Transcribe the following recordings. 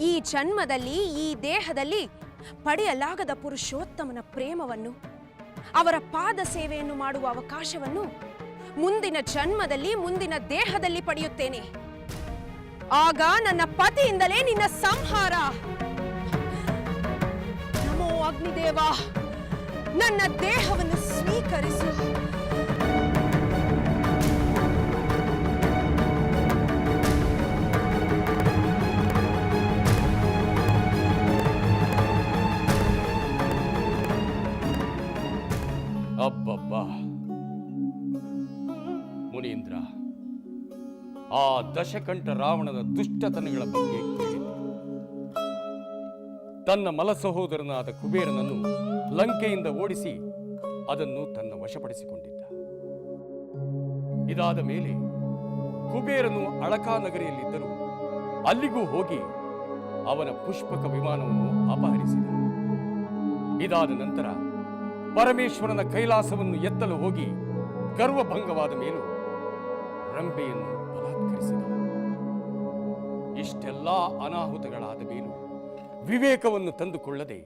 ಈ ಜನ್ಮದಲ್ಲಿ, ಈ ದೇಹದಲ್ಲಿ ಪಡೆಯಲಾಗದ ಪುರುಷೋತ್ತಮನ ಪ್ರೇಮವನ್ನು, ಅವರ ಪಾದ ಸೇವೆಯನ್ನು ಮಾಡುವ ಅವಕಾಶವನ್ನು ಮುಂದಿನ ಜನ್ಮದಲ್ಲಿ, ಮುಂದಿನ ದೇಹದಲ್ಲಿ ಪಡೆಯುತ್ತೇನೆ. ಆಗ ನನ್ನ ಪತಿಯಿಂದಲೇ ನಿನ್ನ ಸಂಹಾರ. ನಮೋ ಅಗ್ನಿದೇವ, ನನ್ನ ದೇಹವನ್ನು ಸ್ವೀಕರಿಸು. ಆ ದಶಕಂಠ ರಾವಣನ ದುಷ್ಟತನಗಳ ಬಗ್ಗೆ ತನ್ನ ಮಲ ಸಹೋದರನಾದ ಕುಬೇರನನ್ನು ಲಂಕೆಯಿಂದ ಓಡಿಸಿ ಅದನ್ನು ತನ್ನ ವಶಪಡಿಸಿಕೊಂಡಿದ್ದ. ಇದಾದ ಮೇಲೆ ಕುಬೇರನು ಅಳಕಾ ನಗರಿಯಲ್ಲಿದ್ದರೂ ಅಲ್ಲಿಗೂ ಹೋಗಿ ಅವನ ಪುಷ್ಪಕ ವಿಮಾನವನ್ನು ಅಪಹರಿಸಿದ. ಇದಾದ ನಂತರ ಪರಮೇಶ್ವರನ ಕೈಲಾಸವನ್ನು ಎತ್ತಲು ಹೋಗಿ ಗರ್ವಭಂಗವಾದ ಮೇಲೂ ರಂಬೆಯನ್ನು ಬಲಾತ್ಕರಿಸಿದ ಇಷ್ಟೆಲ್ಲ ಅನಾಹುತಗಳಾದ ಮೇಲೂ ವಿವೇಕವನ್ನು ತಂದುಕೊಳ್ಳದೆ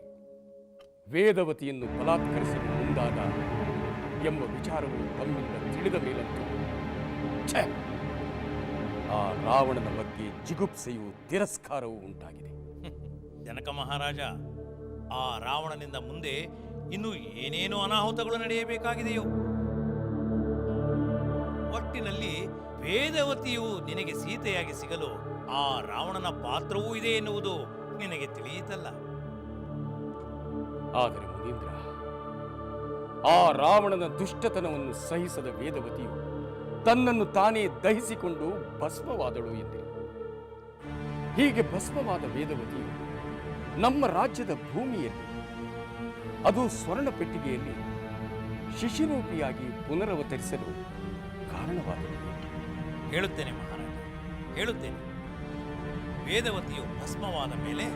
ವೇದವತಿಯನ್ನು ಬಲಾತ್ಕರಿಸಲು ಮುಂದಾದ ಎಂಬ ವಿಚಾರವು ತಮ್ಮಿಂದ ತಿಳಿದ ಮೇಲಂತೂ! ಆ ರಾವಣನ ಬಗ್ಗೆ ಜಿಗುಪ್ಸೆಯು ತಿರಸ್ಕಾರವೂ ಉಂಟಾಗಿದೆ. ಜನಕ ಮಹಾರಾಜ, ಆ ರಾವಣನಿಂದ ಮುಂದೆ ಇನ್ನು ಏನೇನು ಅನಾಹುತಗಳು ನಡೆಯಬೇಕಾಗಿದೆಯೋ? ಒಟ್ಟಿನಲ್ಲಿ ವೇದವತಿಯು ನಿನಗೆ ಸೀತೆಯಾಗಿ ಸಿಗಲು ಆ ರಾವಣನ ಪಾತ್ರವೂ ಇದೆ ಎನ್ನುವುದು ನಿನಗೆ ತಿಳಿಯಿತಲ್ಲ. ಆದರೆ ಮುನೀಂದ್ರ, ಆ ರಾವಣನ ದುಷ್ಟತನವನ್ನು ಸಹಿಸದ ವೇದವತಿಯು ತನ್ನನ್ನು ತಾನೇ ದಹಿಸಿಕೊಂಡು ಭಸ್ಮವಾದಳು ಎಂದೆ ಹೀಗೆ ಭಸ್ಮವಾದ ವೇದವತಿಯು ನಮ್ಮ ರಾಜ್ಯದ ಭೂಮಿಯಲ್ಲಿ, ಅದು ಸ್ವರ್ಣ ಪೆಟ್ಟಿಗೆಯಲ್ಲಿ ಶಿಶಿರೂಪಿಯಾಗಿ ಪುನರವತರಿಸಲು ಕಾರಣವಾದಳು. ಹೇಳುತ್ತೇನೆ ಮಹಾರಾಜ, ಹೇಳುತ್ತೇನೆ. ವೇದವತಿಯು ಭಸ್ಮವಾದ ಮೇಲೆ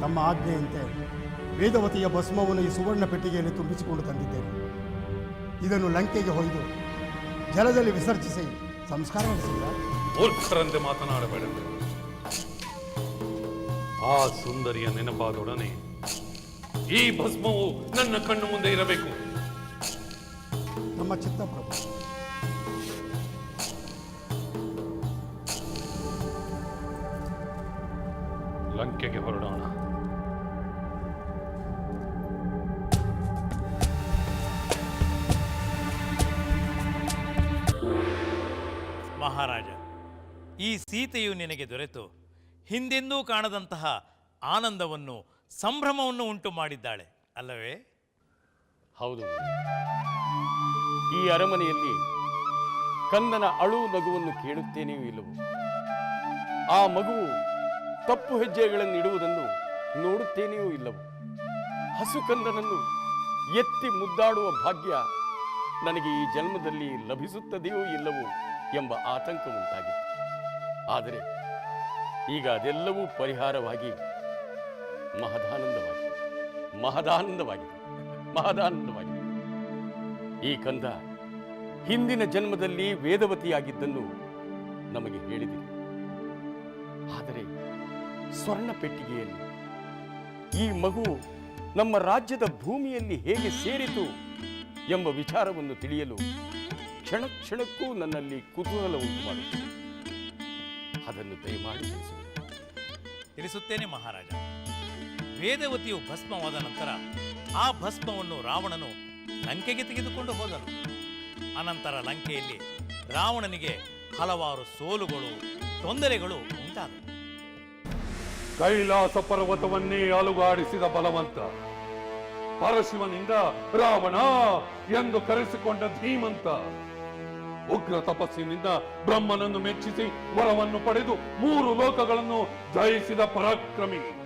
ತಮ್ಮ ಆಜ್ಞೆಯಂತೆ ವೇದವತಿಯ ಭಸ್ಮವನ್ನು ಈ ಸುವರ್ಣ ಪೆಟ್ಟಿಗೆಯಲ್ಲಿ ತುಂಬಿಸಿಕೊಂಡು ತಂದಿದ್ದೇನೆ. ಇದನ್ನು ಲಂಕೆಗೆ ಹೊಯ್ದು ಜಲದಲ್ಲಿ ವಿಸರ್ಜಿಸಿ ಸಂಸ್ಕಾರ ನಡೆಸಿದ ಮೂರ್ಖರಂತೆ ಮಾತನಾಡಬೇಡ ಆ ಸುಂದರಿಯ ನೆನಪಾದೊಡನೆ ಈ ಭಸ್ಮವು ನನ್ನ ಕಣ್ಣು ಮುಂದೆ ಇರಬೇಕು ನಮ್ಮ ಚಿತ್ತ ಪ್ರಭು ಲಂಕೆಗೆ ಹೊರಡೋಣ ಈ ಸೀತೆಯು ನಿನಗೆ ದೊರೆತು. ಹಿಂದೆಂದೂ ಕಾಣದಂತಹ ಆನಂದವನ್ನು, ಸಂಭ್ರಮವನ್ನು ಉಂಟು ಮಾಡಿದ್ದಾಳೆ. ಅಲ್ಲವೇ? ಹೌದು. ಈ ಅರಮನೆಯಲ್ಲಿ ಕಂದನ ಅಳು ನಗುವನ್ನು ಕೇಳುತ್ತೇನೆಯೂ ಇಲ್ಲವೋ? ಆ ಮಗುವು ತಪ್ಪು ಹೆಜ್ಜೆಗಳನ್ನು ಇಡುವುದನ್ನು ನೋಡುತ್ತೇನೆಯೂ ಇಲ್ಲವೋ? ಹಸು ಕಂದನನ್ನು ಎತ್ತಿ ಮುದ್ದಾಡುವ ಭಾಗ್ಯ ನನಗೆ ಈ ಜನ್ಮದಲ್ಲಿ ಲಭಿಸುತ್ತದೆಯೋ ಇಲ್ಲವೋ ಎಂಬ ಆತಂಕ ಉಂಟಾಗಿತ್ತು. ಆದರೆ ಈಗ ಅದೆಲ್ಲವೂ ಪರಿಹಾರವಾಗಿ ಮಹದಾನಂದವಾಗಿದೆ. ಮಹದಾನಂದವಾಗಿದೆ. ಮಹದಾನಂದವಾಗಿದೆ. ಈ ಕಂದ ಹಿಂದಿನ ಜನ್ಮದಲ್ಲಿ ವೇದವತಿಯಾಗಿದ್ದನ್ನು ನಮಗೆ ಹೇಳಿದೆ. ಆದರೆ ಸ್ವರ್ಣ ಪೆಟ್ಟಿಗೆಯಲ್ಲಿ ಈ ಮಗು ನಮ್ಮ ರಾಜ್ಯದ ಭೂಮಿಯಲ್ಲಿ ಹೇಗೆ ಸೇರಿತು ಎಂಬ ವಿಚಾರವನ್ನು ತಿಳಿಯಲು ಕ್ಷಣ ಕ್ಷಣಕ್ಕೂ ನನ್ನಲ್ಲಿ ಕುತೂಹಲ ಉಂಟು ಮಾಡುತ್ತದೆ ಅದನ್ನು ದಯಮಾಡಿ ತಿಳಿಸುವುದು ತಿಳಿಸುತ್ತೇನೆ ಮಹಾರಾಜ. ವೇದವತಿಯು ಭಸ್ಮವಾದ ನಂತರ ಆ ಭಸ್ಮವನ್ನು ರಾವಣನು ಲಂಕೆಗೆ ತೆಗೆದುಕೊಂಡು ಹೋದನು. ಅನಂತರ ಲಂಕೆಯಲ್ಲಿ ರಾವಣನಿಗೆ ಹಲವಾರು ಸೋಲುಗಳು ತೊಂದರೆಗಳು ಉಂಟಾದವು. ಕೈಲಾಸ ಪರ್ವತವನ್ನೇ ಅಲುಗಾಡಿಸಿದ ಬಲವಂತ ಪರಶಿವನಿಂದ ರಾವಣ ಎಂದು ಕರೆಸಿಕೊಂಡ ಧೀಮಂತ ಉಗ್ರ ತಪಸ್ಸಿನಿಂದ ಬ್ರಹ್ಮನನ್ನು ಮೆಚ್ಚಿಸಿ ವರವನ್ನು ಪಡೆದು ಮೂರು ಲೋಕಗಳನ್ನು ಜಯಿಸಿದ ಪರಾಕ್ರಮಿ.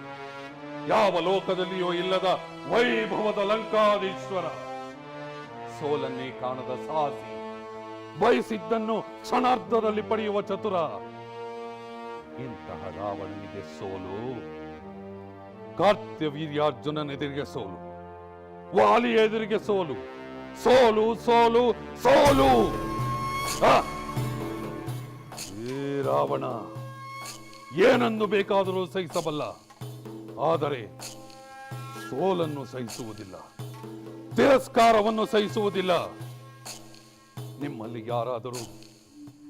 ಯಾವ ಲೋಕದಲ್ಲಿಯೂ ಇಲ್ಲದ ವೈಭವದ ಲಂಕಾದೀಶ್ವರ ಸೋಲನ್ನೇ ಕಾಣದ ಸಾಹಸಿ. ಬಯಸಿದ್ದನ್ನು ಕ್ಷಣಾರ್ಧದಲ್ಲಿ ಪಡೆಯುವ ಚತುರ. ಇಂತಹ ರಾವಣನಿಗೆ ಸೋಲು. ಕಾರ್ತ್ಯವೀರ್ಯಾರ್ಜುನನೆದುರಿಗೆ ಸೋಲು. ವಾಲಿಯ ಎದುರಿಗೆ ಸೋಲು. ಸೋಲು ಸೋಲು ಸೋಲು. ರಾವಣ, ಏನನ್ನು ಬೇಕಾದರೂ ಸಹಿಸಬಲ್ಲ. ಆದರೆ ಸೋಲನ್ನು ಸಹಿಸುವುದಿಲ್ಲ, ತಿರಸ್ಕಾರವನ್ನು ಸಹಿಸುವುದಿಲ್ಲ. ನಿಮ್ಮಲ್ಲಿ ಯಾರಾದರೂ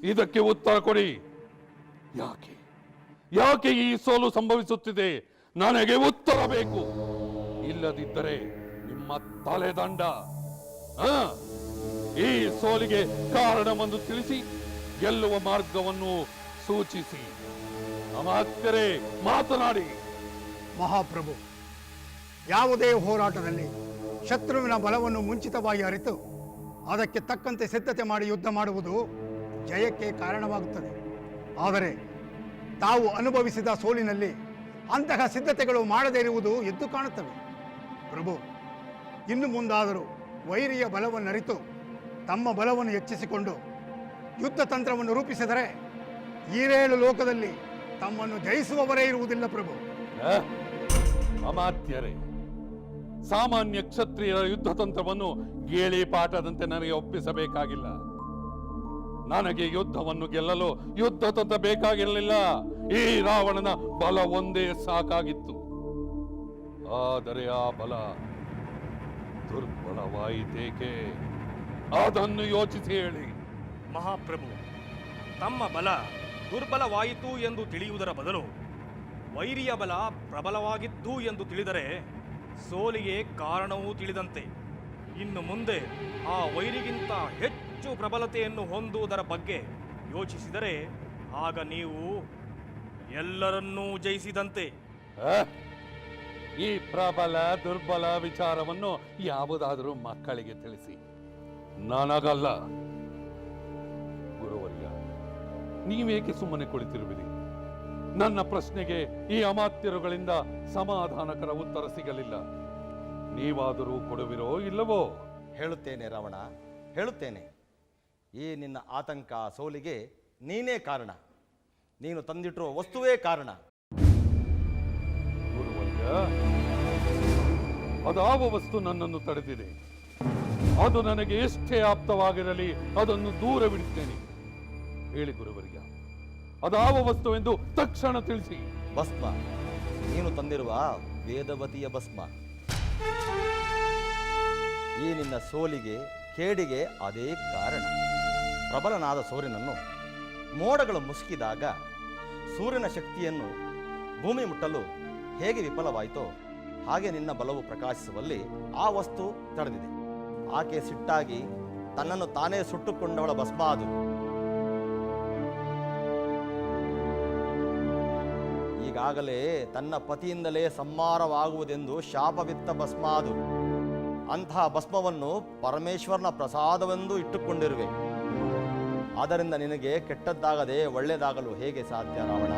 ಇದಕ್ಕೆ ಉತ್ತರ ಕೊಡಿ. ಯಾಕೆ? ಯಾಕೆ ಈ ಸೋಲು ಸಂಭವಿಸುತ್ತಿದೆ? ನನಗೆ ಉತ್ತರ ಬೇಕು. ಇಲ್ಲದಿದ್ದರೆ ನಿಮ್ಮ ತಲೆದಂಡ. ಆ? ಈ ಸೋಲಿಗೆ ಕಾರಣವನ್ನು ತಿಳಿಸಿ ಗೆಲ್ಲುವ ಮಾರ್ಗವನ್ನು ಸೂಚಿಸಿ. ಅಮಾತ್ಯರೇ, ಮಾತನಾಡಿ. ಮಹಾಪ್ರಭು, ಯಾವುದೇ ಹೋರಾಟದಲ್ಲಿ ಶತ್ರುವಿನ ಬಲವನ್ನು ಮುಂಚಿತವಾಗಿ ಅರಿತು ಅದಕ್ಕೆ ತಕ್ಕಂತೆ ಸಿದ್ಧತೆ ಮಾಡಿ ಯುದ್ಧ ಮಾಡುವುದು ಜಯಕ್ಕೆ ಕಾರಣವಾಗುತ್ತದೆ. ಆದರೆ ತಾವು ಅನುಭವಿಸಿದ ಸೋಲಿನಲ್ಲಿ ಅಂತಹ ಸಿದ್ಧತೆಗಳು ಮಾಡದೇ ಇರುವುದು ಎದ್ದು ಕಾಣುತ್ತವೆ. ಪ್ರಭು, ಇನ್ನು ಮುಂದಾದರೂ ವೈರಿಯ ಬಲವನ್ನರಿತು ತಮ್ಮ ಬಲವನ್ನು ಹೆಚ್ಚಿಸಿಕೊಂಡು ಯುದ್ಧ ತಂತ್ರವನ್ನು ರೂಪಿಸಿದರೆ ಈರೇಳು ಲೋಕದಲ್ಲಿ ತಮ್ಮನ್ನು ಜಯಿಸುವವರೇ ಇರುವುದಿಲ್ಲ ಪ್ರಭು? ಅಮಾತ್ಯರೇ, ಸಾಮಾನ್ಯ ಕ್ಷತ್ರಿಯರ ಯುದ್ಧ ತಂತ್ರವನ್ನು ಗೇಳಿ ಪಾಠದಂತೆ ನನಗೆ ಒಪ್ಪಿಸಬೇಕಾಗಿಲ್ಲ. ನನಗೆ ಯುದ್ಧವನ್ನು ಗೆಲ್ಲಲು ಯುದ್ಧ ತಂತ್ರ ಬೇಕಾಗಿರಲಿಲ್ಲ. ಈ ರಾವಣನ ಬಲ ಒಂದೇ ಸಾಕಾಗಿತ್ತು. ಆದರೆ ಆ ಬಲ ದುರ್ಬಲವಾಯಿತೇಕೆ? ಅದನ್ನು ಯೋಚಿಸಿ ಹೇಳಿ. ಮಹಾಪ್ರಭು ತಮ್ಮ ಬಲ ದುರ್ಬಲವಾಯಿತು ಎಂದು ತಿಳಿಯುವುದರ ಬದಲು ವೈರಿಯ ಬಲ ಪ್ರಬಲವಾಗಿತ್ತು ಎಂದು ತಿಳಿದರೆ ಸೋಲಿಗೆ ಕಾರಣವೂ ತಿಳಿದಂತೆ. ಇನ್ನು ಮುಂದೆ ಆ ವೈರಿಗಿಂತ ಹೆಚ್ಚು ಪ್ರಬಲತೆಯನ್ನು ಹೊಂದುವುದರ ಬಗ್ಗೆ ಯೋಚಿಸಿದರೆ ಆಗ ನೀವು ಎಲ್ಲರನ್ನೂ ಜಯಿಸಿದಂತೆ? ಈ ಪ್ರಬಲ ದುರ್ಬಲ ವಿಚಾರವನ್ನು ಯಾವುದಾದರೂ ಮಕ್ಕಳಿಗೆ ತಿಳಿಸಿ. ನನಗಲ್ಲ. ಗುರುವರ್ಯ ನೀವೇಕೆ ಸುಮ್ಮನೆ ಕುಳಿತಿರುವಿರಿ? ನನ್ನ ಪ್ರಶ್ನೆಗೆ ಈ ಅಮಾತ್ಯರುಗಳಿಂದ ಸಮಾಧಾನಕರ ಉತ್ತರ ಸಿಗಲಿಲ್ಲ. ನೀವಾದರೂ ಕೊಡುವಿರೋ ಇಲ್ಲವೋ? ಹೇಳುತ್ತೇನೆ ರಾವಣ ಹೇಳುತ್ತೇನೆ. ಈ ನಿನ್ನ ಆತಂಕ ಸೋಲಿಗೆ ನೀನೇ ಕಾರಣ. ನೀನು ತಂದಿಟ್ಟಿರುವ ವಸ್ತುವೇ ಕಾರಣ. ಗುರುವರ್ಯ ಅದಾವ ವಸ್ತು ನನ್ನನ್ನು ತಡೆದಿದೆ. ಅದು ನನಗೆ ಎಷ್ಟೇ ಆಪ್ತವಾಗಿರಲಿ, ಅದನ್ನು ದೂರವಿಡುತ್ತೇನೆ ಹೇಳಿ ಗುರುವರಿಗೆ ಅದಾವ ವಸ್ತು ಎಂದು ತಕ್ಷಣ ತಿಳಿಸಿ. ಭಸ್ಮ. ನೀನು ತಂದಿರುವ ವೇದವತಿಯ ಭಸ್ಮ. ಈ ನಿನ್ನ ಸೋಲಿಗೆ, ಕೇಡಿಗೆ ಅದೇ ಕಾರಣ. ಪ್ರಬಲನಾದ ಸೂರ್ಯನನ್ನು ಮೋಡಗಳು ಮುಸುಕಿದಾಗ ಸೂರ್ಯನ ಶಕ್ತಿಯನ್ನು ಭೂಮಿ ಮುಟ್ಟಲು ಹೇಗೆ ವಿಫಲವಾಯಿತೋ ಹಾಗೆ ನಿನ್ನ ಬಲವು ಪ್ರಕಾಶಿಸುವಲ್ಲಿ ಆ ವಸ್ತು ತಡೆದಿದೆ. ಆಕೆ ಸಿಟ್ಟಾಗಿ ತನ್ನನ್ನು ತಾನೇ ಸುಟ್ಟುಕೊಂಡವಳ ಭಸ್ಮ ಅದು. ಈಗಾಗಲೇ ತನ್ನ ಪತಿಯಿಂದಲೇ ಸಂಹಾರವಾಗುವುದೆಂದು ಶಾಪವಿತ್ತ ಭಸ್ಮ ಅದು. ಅಂತಹ ಭಸ್ಮವನ್ನು ಪರಮೇಶ್ವರನ ಪ್ರಸಾದವೆಂದು ಇಟ್ಟುಕೊಂಡಿರುವೆ. ಆದ್ದರಿಂದ ನಿನಗೆ ಕೆಟ್ಟದ್ದಾಗದೆ ಒಳ್ಳೆಯದಾಗಲು ಹೇಗೆ ಸಾಧ್ಯ ರಾವಣ?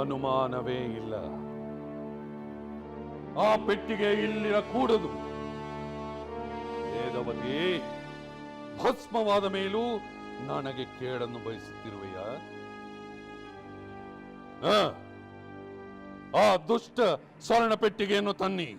ಅನುಮಾನವೇ ಇಲ್ಲ. ಆ ಪೆಟ್ಟಿಗೆ ಇಲ್ಲಿರ ಕೂಡದು. ವೇದವತಿ, ಭಸ್ಮವಾದ ಮೇಲೂ ನನಗೆ ಕೇಡನ್ನು ಬಯಸುತ್ತಿರುವೆಯ? ಆ ದುಷ್ಟ ಸ್ವರ್ಣ ಪೆಟ್ಟಿಗೆಯನ್ನು ತನ್ನಿ.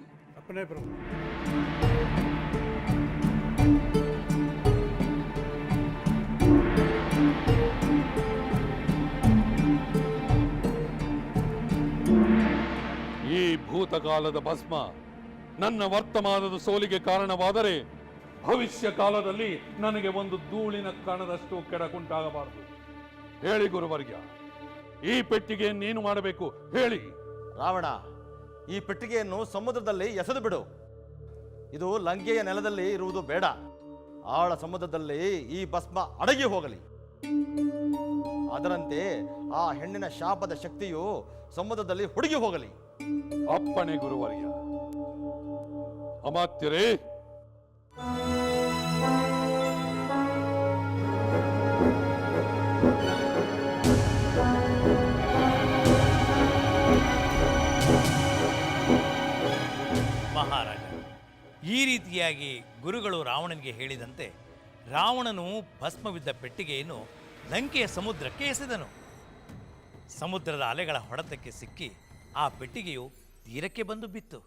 ಭೂತಕಾಲದ ಭಸ್ಮ ನನ್ನ ವರ್ತಮಾನದ ಸೋಲಿಗೆ ಕಾರಣವಾದರೆ ಭವಿಷ್ಯ ಕಾಲದಲ್ಲಿ ನನಗೆ ಒಂದು ಧೂಳಿನ ಕಣದಷ್ಟು ಕೆಡಕುಂಟಾಗಬಾರದು. ಹೇಳಿ ಗುರುವರ್ಗ, ಈ ಪೆಟ್ಟಿಗೆಯನ್ನು ನೀನು ಮಾಡಬೇಕು. ಹೇಳಿ. ರಾವಣ, ಈ ಪೆಟ್ಟಿಗೆಯನ್ನು ಸಮುದ್ರದಲ್ಲಿ ಎಸೆದು ಬಿಡು. ಇದು ಲಂಕೆಯ ನೆಲದಲ್ಲಿ ಇರುವುದು ಬೇಡ. ಆಳ ಸಮುದ್ರದಲ್ಲಿ ಈ ಭಸ್ಮ ಅಡಗಿ ಹೋಗಲಿ. ಅದರಂತೆ ಆ ಹೆಣ್ಣಿನ ಶಾಪದ ಶಕ್ತಿಯು ಸಮುದ್ರದಲ್ಲಿ ಹುಡುಗಿ ಹೋಗಲಿ. ಅಪ್ಪಣೆ ಗುರುವರ್ಯ. ಅಮಾತ್ಯರೇ! ಮಹಾರಾಜ, ಈ ರೀತಿಯಾಗಿ ಗುರುಗಳು ರಾವಣನಿಗೆ ಹೇಳಿದಂತೆ ರಾವಣನು ಭಸ್ಮವಿದ್ದ ಪೆಟ್ಟಿಗೆಯನ್ನು ಲಂಕೆಯ ಸಮುದ್ರಕ್ಕೆ ಎಸೆದನು. ಸಮುದ್ರದ ಅಲೆಗಳ ಹೊಡೆತಕ್ಕೆ ಸಿಕ್ಕಿ ಆ ಪೆಟ್ಟಿಗೆಯು ತೀರಕ್ಕೆ ಬಂದು ಬಿತ್ತು.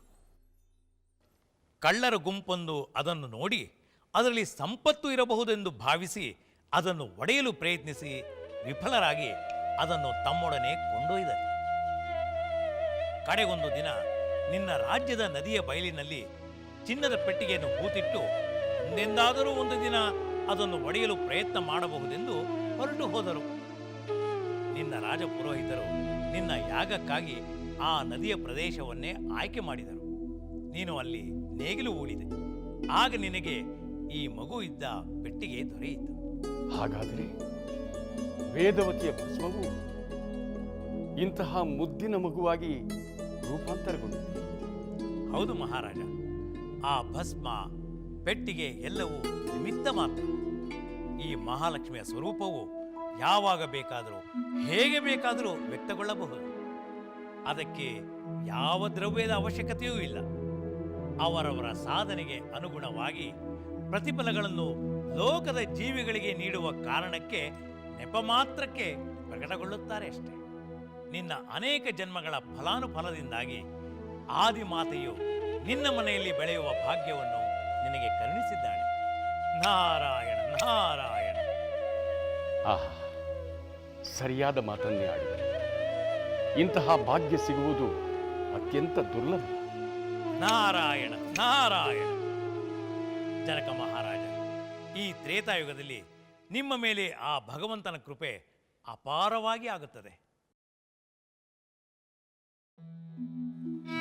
ಕಳ್ಳರ ಗುಂಪೊಂದು ಅದನ್ನು ನೋಡಿ ಅದರಲ್ಲಿ ಸಂಪತ್ತು ಇರಬಹುದೆಂದು ಭಾವಿಸಿ ಅದನ್ನು ಒಡೆಯಲು ಪ್ರಯತ್ನಿಸಿ ವಿಫಲರಾಗಿ ಅದನ್ನು ತಮ್ಮೊಡನೆ ಕೊಂಡೊಯ್ದರು. ಕಡೆಗೊಂದು ದಿನ ನಿನ್ನ ರಾಜ್ಯದ ನದಿಯ ಬಯಲಿನಲ್ಲಿ ಚಿನ್ನದ ಪೆಟ್ಟಿಗೆಯನ್ನು ಹೂತಿಟ್ಟು ಮುಂದೆಂದಾದರೂ ಒಂದು ದಿನ ಅದನ್ನು ಒಡೆಯಲು ಪ್ರಯತ್ನ ಮಾಡಬಹುದೆಂದು ಹೊರಟು ಹೋದರು ನಿನ್ನ ರಾಜಪುರೋಹಿತರು ನಿನ್ನ ಯಾಗಕ್ಕಾಗಿ ಆ ನದಿಯ ಪ್ರದೇಶವನ್ನೇ ಆಯ್ಕೆ ಮಾಡಿದರು. ನೀನು ಅಲ್ಲಿ ನೇಗಿಲು ಓಡಿದೆ ಆಗ ನಿನಗೆ ಈ ಮಗು ಇದ್ದ ಪೆಟ್ಟಿಗೆ ದೊರೆಯಿತು. ಹಾಗಾದರೆ ವೇದವತಿಯ ಭಸ್ಮವು ಇಂತಹ ಮುದ್ದಿನ ಮಗುವಾಗಿ ರೂಪಾಂತರಗೊಂಡಿದೆ. ಹೌದು ಮಹಾರಾಜ ಆ ಭಸ್ಮ ಪೆಟ್ಟಿಗೆ ಎಲ್ಲವೂ ನಿಮಿತ್ತ ಮಾತ್ರ. ಈ ಮಹಾಲಕ್ಷ್ಮಿಯ ಸ್ವರೂಪವು ಯಾವಾಗ ಬೇಕಾದರೂ ಹೇಗೆ ಬೇಕಾದರೂ ವ್ಯಕ್ತಗೊಳ್ಳಬಹುದು. ಅದಕ್ಕೆ ಯಾವ ದ್ರವ್ಯದ ಅವಶ್ಯಕತೆಯೂ ಇಲ್ಲ. ಅವರವರ ಸಾಧನೆಗೆ ಅನುಗುಣವಾಗಿ ಪ್ರತಿಫಲಗಳನ್ನು ಲೋಕದ ಜೀವಿಗಳಿಗೆ ನೀಡುವ ಕಾರಣಕ್ಕೆ ನೆಪ ಮಾತ್ರಕ್ಕೆ ಪ್ರಕಟಗೊಳ್ಳುತ್ತಾರೆ ಅಷ್ಟೆ. ನಿನ್ನ ಅನೇಕ ಜನ್ಮಗಳ ಫಲಾನುಫಲದಿಂದಾಗಿ ಆದಿಮಾತೆಯು ನಿನ್ನ ಮನೆಯಲ್ಲಿ ಬೆಳೆಯುವ ಭಾಗ್ಯವನ್ನು ನಿನಗೆ ಕರುಣಿಸಿದ್ದಾಳೆ. ನಾರಾಯಣ ನಾರಾಯಣ. ಆಹಾ, ಸರಿಯಾದ ಮಾತನ್ನೇ ಆಡಿದೆ ಇಂತಹ ಭಾಗ್ಯ ಸಿಗುವುದು ಅತ್ಯಂತ ದುರ್ಲಭ. ನಾರಾಯಣ ನಾರಾಯಣ. ಜನಕ ಮಹಾರಾಜ, ಈ ತ್ರೇತಾಯುಗದಲ್ಲಿ ನಿಮ್ಮ ಮೇಲೆ ಆ ಭಗವಂತನ ಕೃಪೆ ಅಪಾರವಾಗಿ ಆಗುತ್ತದೆ.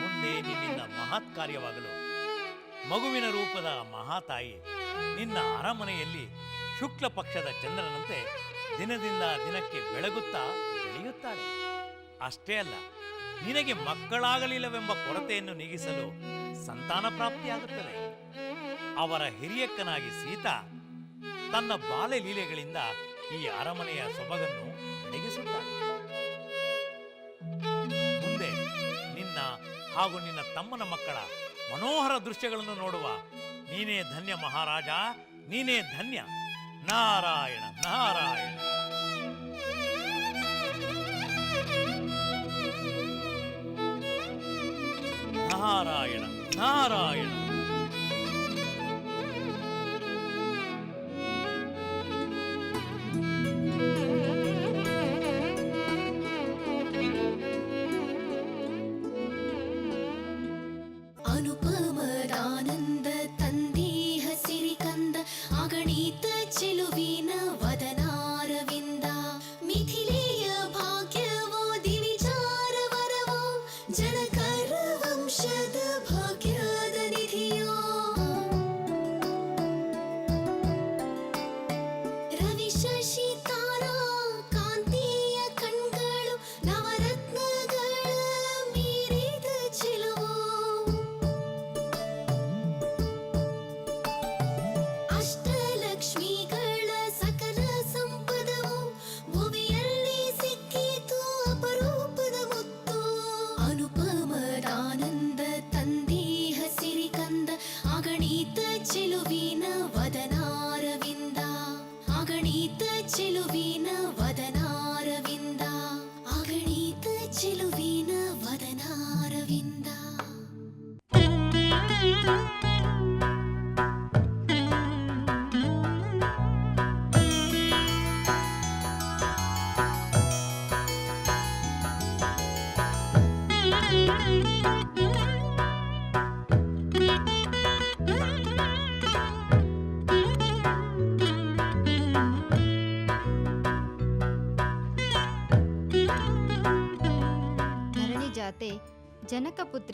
ಮುಂದೆ ನಿನ್ನಿಂದ ಮಹತ್ ಕಾರ್ಯವಾಗಲು ಮಗುವಿನ ರೂಪದ ಮಹಾತಾಯಿ ನಿನ್ನ ಅರಮನೆಯಲ್ಲಿ ಶುಕ್ಲ ಪಕ್ಷದ ಚಂದ್ರನಂತೆ ದಿನದಿಂದ ದಿನಕ್ಕೆ ಬೆಳಗುತ್ತಾ ಬೆಳೆಯುತ್ತಾಳೆ. ಅಷ್ಟೇ ಅಲ್ಲ, ನಿನಗೆ ಮಕ್ಕಳಾಗಲಿಲ್ಲವೆಂಬ ಕೊರತೆಯನ್ನು ನೀಗಿಸಲು ಸಂತಾನ ಪ್ರಾಪ್ತಿಯಾಗುತ್ತದೆ. ಅವರ ಹಿರಿಯಕ್ಕನಾಗಿ ಸೀತಾ ತನ್ನ ಬಾಲ್ಯ ಲೀಲೆಗಳಿಂದ ಈ ಅರಮನೆಯ ಸೊಬಗನ್ನು ಬೆಳಗಿಸುತ್ತಾಳೆ ಮುಂದೆ ನಿನ್ನ ಹಾಗೂ ನಿನ್ನ ತಮ್ಮನ ಮಕ್ಕಳ ಮನೋಹರ ದೃಶ್ಯಗಳನ್ನು ನೋಡುವ ನೀನೇ ಧನ್ಯ ಮಹಾರಾಜ, ನೀನೇ ಧನ್ಯ. ನಾರಾಯಣ ನಾರಾಯಣ. ನಾರಾಯಣ ನಾರಾಯಣ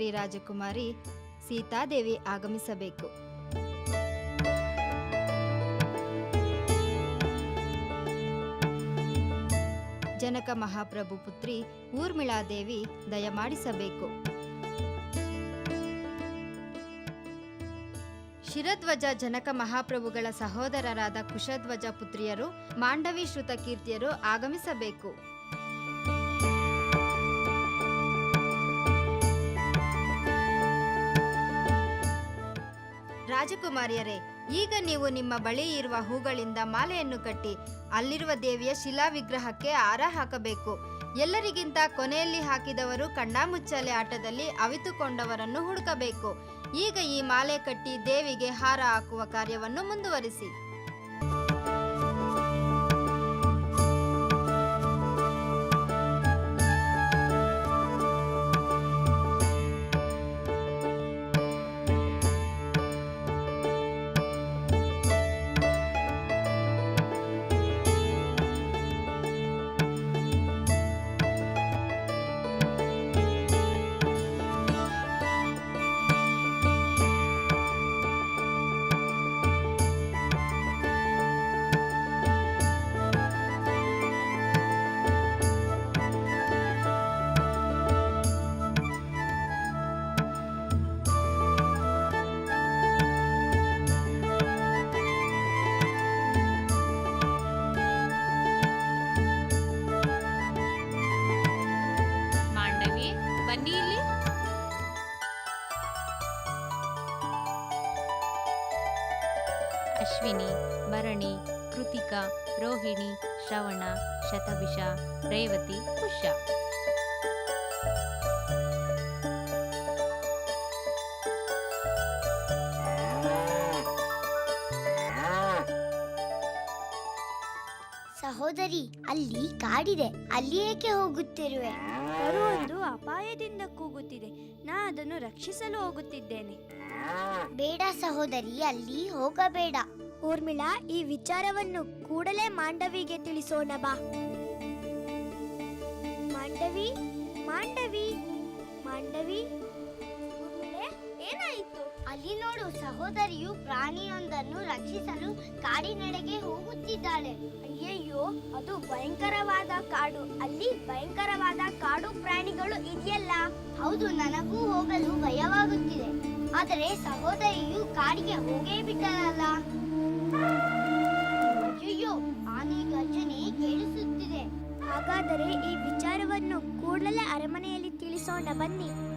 ಜನಕಪುತ್ರಿ ರಾಜಕುಮಾರಿ ಸೀತಾದೇವಿ ಆಗಮಿಸಬೇಕು. ಜನಕ ಮಹಾಪ್ರಭು ಪುತ್ರಿ ಊರ್ಮಿಳಾದೇವಿ ದಯಮಾಡಿಸಬೇಕು. ಶಿರಧ್ವಜ ಜನಕ ಮಹಾಪ್ರಭುಗಳ ಸಹೋದರರಾದ ಕುಶಧ್ವಜ ಪುತ್ರಿಯರು, ಮಾಂಡವಿ ಶ್ರುತ ಕೀರ್ತಿಯರು ಆಗಮಿಸಬೇಕು. ರಾಜಕುಮಾರಿಯರೇ, ಈಗ ನೀವು ನಿಮ್ಮ ಬಳಿ ಇರುವ ಹೂಗಳಿಂದ ಮಾಲೆಯನ್ನು ಕಟ್ಟಿ, ಅಲ್ಲಿರುವ ದೇವಿಯ ಶಿಲಾ ವಿಗ್ರಹಕ್ಕೆ ಹಾರ ಹಾಕಬೇಕು. ಎಲ್ಲರಿಗಿಂತ ಕೊನೆಯಲ್ಲಿ ಹಾಕಿದವರು ಕಣ್ಣಾಮುಚ್ಚಾಲೆ ಆಟದಲ್ಲಿ ಅವಿತುಕೊಂಡವರನ್ನು ಹುಡುಕಬೇಕು. ಈಗ ಈ ಮಾಲೆ ಕಟ್ಟಿ ದೇವಿಗೆ ಹಾರ ಹಾಕುವ ಕಾರ್ಯವನ್ನು ಮುಂದುವರಿಸಿ. ಅಶ್ವಿನಿ ಭರಣಿ ಕೃತಿಕಾ ರೋಹಿಣಿ ಶ್ರವಣ ಶತಭಿಷ ರೇವತಿ ಪುಷ್ಯ ಸಹೋದರಿ ಅಲ್ಲಿ ಕಾಡಿದೆ. ಅಲ್ಲಿ ಏಕೆ ಹೋಗುತ್ತಿರುವೆ? ಒಂದು ಅಪಾಯದಿಂದ ಕೂಗುತ್ತಿದೆ. ನಾ ಅದನ್ನು ರಕ್ಷಿಸಲು ಹೋಗುತ್ತಿದ್ದೇನೆ. ಬೇಡ ಸಹೋದರಿ ಅಲ್ಲಿ ಹೋಗಬೇಡ. ಊರ್ಮಿಳಾ ಈ ವಿಚಾರವನ್ನು ಕೂಡಲೇ ಮಾಂಡವಿಗೆ ತಿಳಿಸೋಣ ಬಾ. ಮಾಂಡವಿ ಮಾಂಡವಿ ಮಾಂಡವಿ. ಅಲ್ಲಿ ನೋಡು ಸಹೋದರಿಯು ಪ್ರಾಣಿಯೊಂದನ್ನು ರಕ್ಷಿಸಲು ಕಾಡಿನೆಡೆಗೆ ಹೋಗುತ್ತಿದ್ದಾಳೆ. ಅಯ್ಯಯ್ಯೋ, ಅದು ಭಯಂಕರವಾದ ಕಾಡು. ಅಲ್ಲಿ ಭಯಂಕರವಾದ ಕಾಡು ಪ್ರಾಣಿಗಳು ಇದೆಯಲ್ಲ? ಹೌದು, ನನಗೂ ಹೋಗಲು ಭಯವಾಗುತ್ತಿದೆ. ಆದರೆ ಸಹೋದರಿಯು ಕಾಡಿಗೆ ಹೋಗೇ ಬಿಟ್ಟನಲ್ಲ. ಅಯ್ಯೋ ಆನೆ ಗರ್ಜನೆ ಕೇಳಿಸುತ್ತಿದೆ. ಹಾಗಾದರೆ ಈ ವಿಚಾರವನ್ನು ಕೂಡಲೇ ಅರಮನೆಯಲ್ಲಿ ತಿಳಿಸೋಣ ಬನ್ನಿ.